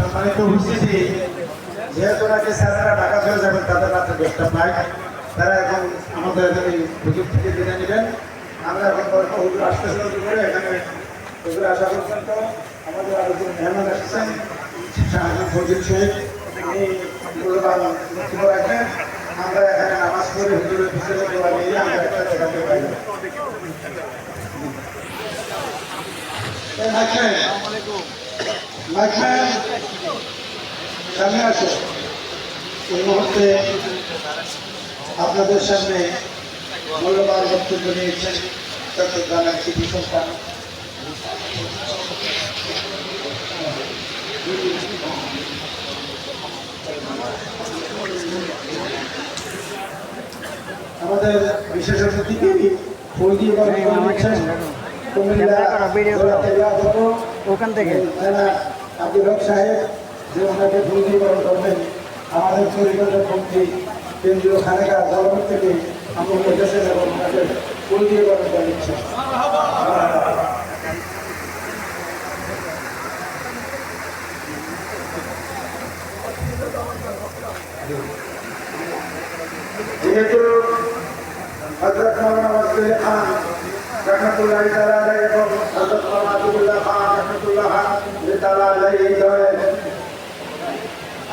সম্মানিত উপস্থিতি, যেহেতু নাকি স্যারেরা ঢাকা চলে যাবেন, তাদের প্রায়। তারা এখন আমাদের এই হুজুর আমরা এখন হুজুর করে এখানে হুজুর আমাদের আরও যে মেহমান আসছেন আমরা এখানে নামাজ পড়ে হুজুরের পিছনে দোয়া নিয়ে আমরা একটা জায়গাতে পাই মাইকম্যান মাইকম্যান সামনে আসো। এই মুহূর্তে আপনাদের সামনে মূল্যবান বক্তব্য নিয়েছেন চট্টগ্রামের সিটি সন্তান আমাদের বিশেষ অতিথি ফুল দিয়ে ওখান থেকে। হক সাহেব, যে ওনাকে বরণ করবেন আমাদের পরিবারের মন্ত্রী কেন্দ্রীয় খানেকা জলমত থেকে আমরা বলেছেন এবং ওনাকে বরণ করে দিচ্ছেন যেহেতু আলাইহি দয়ের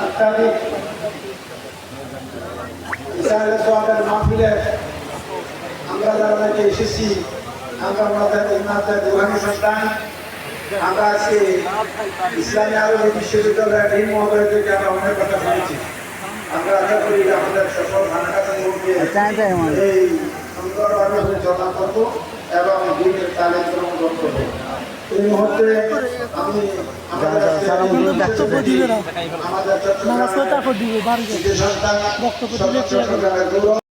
আত্মাবি ইসালে সোয়াবের মাহফিলে আমরা যারা নাকি এসেছি আমরা আমাদের ইমামদের দুহানি সন্তান। আমরা আজকে ইসলামী আরবি বিশ্ববিদ্যালয়ের ডিন মহোদয় থেকে আমরা অনেক কথা শুনেছি আমরা আশা করি আমাদের সকল খানাকাতে চাই চাই আমার এই সুন্দরভাবে পরিচালনা করব এবং দিনের তালিম গ্রহণ করব এই মুহূর্তে আমি বক্তব্য দিবে না। নামাজ তারপর দিবে বাড়ি বক্তব্য দিলে